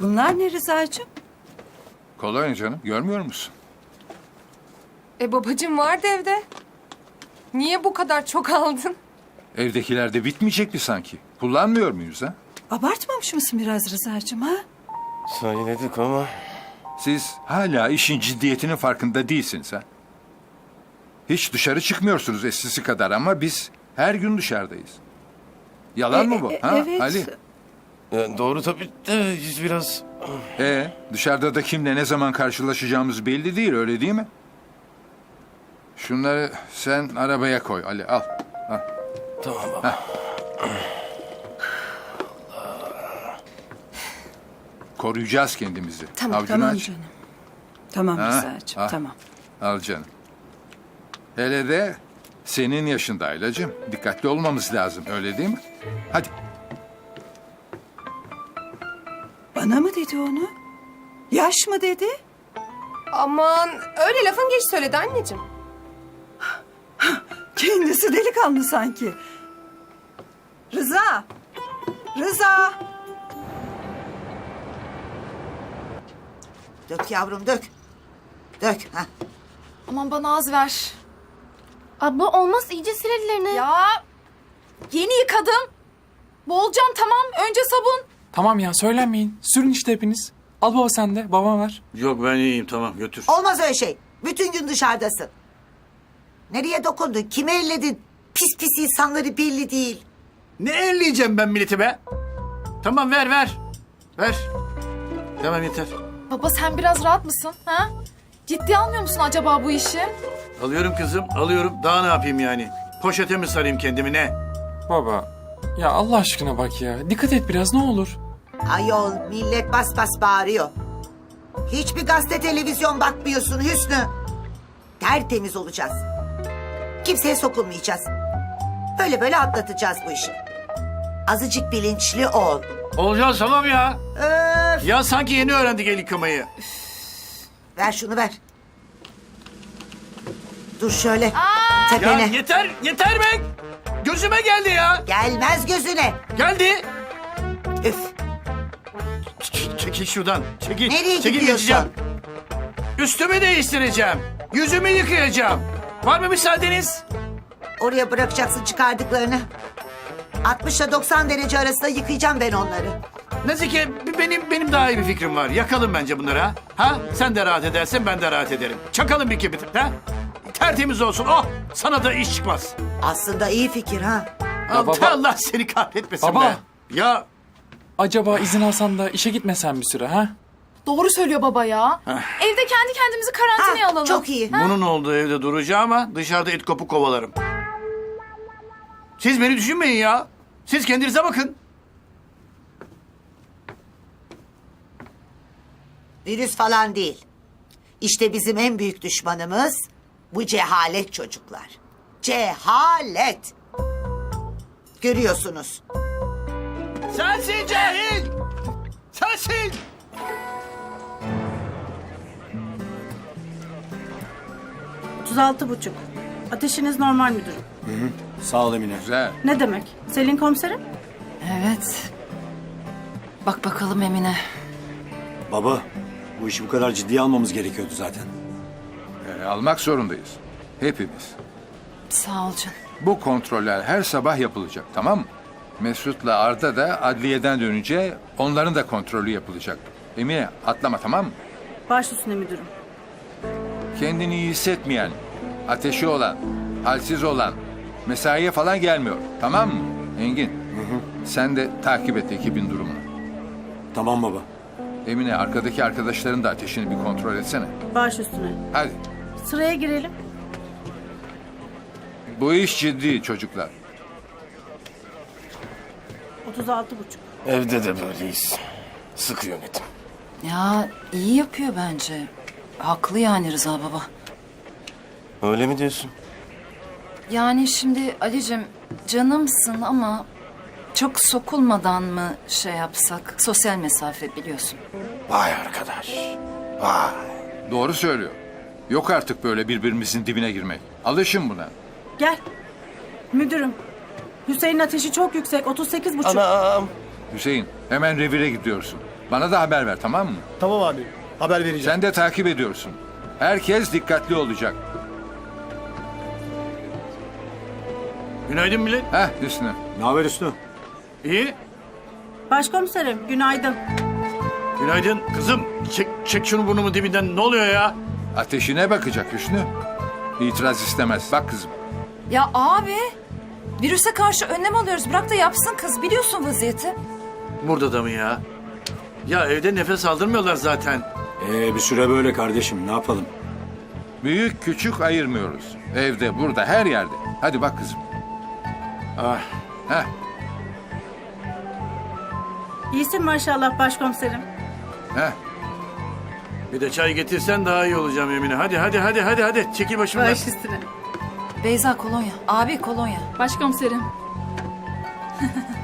Bunlar ne Rıza'cığım? Kolonya canım görmüyor musun? E babacığım vardı evde. Niye bu kadar çok aldın? Evdekilerde bitmeyecek mi sanki? Kullanmıyor muyuz ha? Abartmamış mısın biraz Rıza'cığım ha? Söyledik ama Siz hala işin ciddiyetinin farkında değilsiniz ha? Hiç dışarı çıkmıyorsunuz eskisi kadar ama biz her gün dışarıdayız. Yalan E, mı bu? e, ha? evet. Ali. Yani doğru tabii de biz biraz Ee, dışarıda da kimle ne zaman karşılaşacağımız belli değil öyle değil mi? Şunları sen arabaya koy Ali al. al. tamam baba. Koruyacağız kendimizi. Tamam, Avcunu Tamam aç. canım. Tamam Ha, Rıza'cığım ha. tamam. Al canım. Hele de senin yaşında Aylacığım. Dikkatli olmamız lazım öyle değil mi? Hadi. Bana mı dedi onu? Yaş mı dedi? Aman öyle lafın geç söyledi anneciğim. Kendisi delikanlı sanki. Rıza! Rıza! Dök yavrum dök. Dök. Ha. Aman bana az ver. Abla olmaz iyice sil ellerini. Ya yeni yıkadım. Boğulacağım tamam. Önce sabun. Tamam ya söylenmeyin. Sürün işte hepiniz. Al baba sen de. Babam ver. Yok ben iyiyim tamam götür. Olmaz öyle şey. Bütün gün dışarıdasın. Nereye dokundun? Kimi elledin? Pis pis insanları belli değil. Ne elleyeceğim ben milleti be? Tamam ver ver. Ver. Tamam yeter. Baba sen biraz rahat mısın? Ha? Ciddi almıyor musun acaba bu işi? Alıyorum kızım alıyorum. Daha ne yapayım yani? Poşete mi sarayım kendimi ne? Baba. Ya Allah aşkına bak ya. Dikkat et biraz ne olur. Ayol millet bas bas bağırıyor. Hiçbir gazete televizyon bakmıyorsun Hüsnü. Tertemiz olacağız. Kimseye sokulmayacağız. Böyle böyle atlatacağız bu işi. Azıcık bilinçli ol. Olacağız tamam ya. Öf. Ya sanki yeni öğrendik el yıkamayı. Ver şunu ver. Dur şöyle. Ya Tepene. yeter yeter be. Gözüme geldi ya. Gelmez gözüne. Geldi. Üf. Çekil şuradan. Çekil. Nereye Çekil gidiyorsun? geçeceğim. Üstümü değiştireceğim. Yüzümü yıkayacağım. Var mı müsaadeniz? Oraya bırakacaksın çıkardıklarını. 60 ile 90 derece arasında yıkayacağım ben onları. Nazike benim benim daha iyi bir fikrim var. Yakalım bence bunları ha. Ha? Sen de rahat edersin ben de rahat ederim. Çakalım bir kibrit ha. Tertemiz olsun. Oh sana da iş çıkmaz. Aslında iyi fikir ha. Allah, baba- Allah seni kahretmesin Baba. be. Ya Acaba izin alsan da işe gitmesen bir süre ha? Doğru söylüyor baba ya. Evde kendi kendimizi karantinaya Ha, alalım. çok iyi. bunun olduğu evde duracağım ama dışarıda et kopuk kovalarım. Siz beni düşünmeyin ya. Siz kendinize bakın. Virüs falan değil. İşte bizim en büyük düşmanımız bu cehalet çocuklar. Cehalet. Görüyorsunuz. Sensin cahil. Sensin. buçuk. Ateşiniz normal müdürüm. Sağ ol Emine. Güzel. Ne demek? Selin komiserim? Evet. Bak bakalım Emine. Baba bu işi bu kadar ciddiye almamız gerekiyordu zaten. Ee, almak zorundayız. Hepimiz. Sağ ol canım. Bu kontroller her sabah yapılacak tamam mı? Mesut'la Arda da adliyeden dönünce onların da kontrolü yapılacak. Emine atlama tamam mı? Baş üstüne müdürüm. Kendini iyi hissetmeyen, ateşi olan, halsiz olan, mesaiye falan gelmiyor. Tamam mı? Engin. Sen de takip et ekibin durumunu. Tamam baba. Emine arkadaki arkadaşların da ateşini bir kontrol etsene. Baş üstüne. Hadi. Sıraya girelim. Bu iş ciddi çocuklar. 36 buçuk. Evde de böyleyiz. Sıkı yönetim. Ya iyi yapıyor bence. Haklı yani Rıza baba. Öyle mi diyorsun? Yani şimdi Ali'cim canımsın ama çok sokulmadan mı şey yapsak? Sosyal mesafe biliyorsun. Vay arkadaş. Vay. Doğru söylüyor. Yok artık böyle birbirimizin dibine girmek. Alışın buna. Gel. Müdürüm. Hüseyin'in ateşi çok yüksek. 38 buçuk. Anam. Hüseyin hemen revire gidiyorsun. Bana da haber ver tamam mı? Tamam abi. Haber vereceğim. Sen de takip ediyorsun. Herkes dikkatli olacak. Günaydın millet. Heh Hüsnü. Ne haber Hüsnü? İyi. Başkomiserim günaydın. Günaydın. Kızım çek, çek şunu burnumun dibinden. Ne oluyor ya? Ateşine bakacak Hüsnü. İtiraz istemez. Bak kızım. Ya abi virüse karşı önlem alıyoruz. Bırak da yapsın kız. Biliyorsun vaziyeti. Burada da mı ya? Ya evde nefes aldırmıyorlar zaten. Ee, bir süre böyle kardeşim. Ne yapalım? Büyük küçük ayırmıyoruz. Evde, burada, her yerde. Hadi bak kızım. Ah. Heh. İyisin maşallah başkomiserim. Heh. Bir de çay getirsen daha iyi olacağım Emine. Hadi hadi hadi hadi hadi. Çekil başımdan. Baş üstüne. Beyza kolonya. Abi kolonya. Başkomiserim.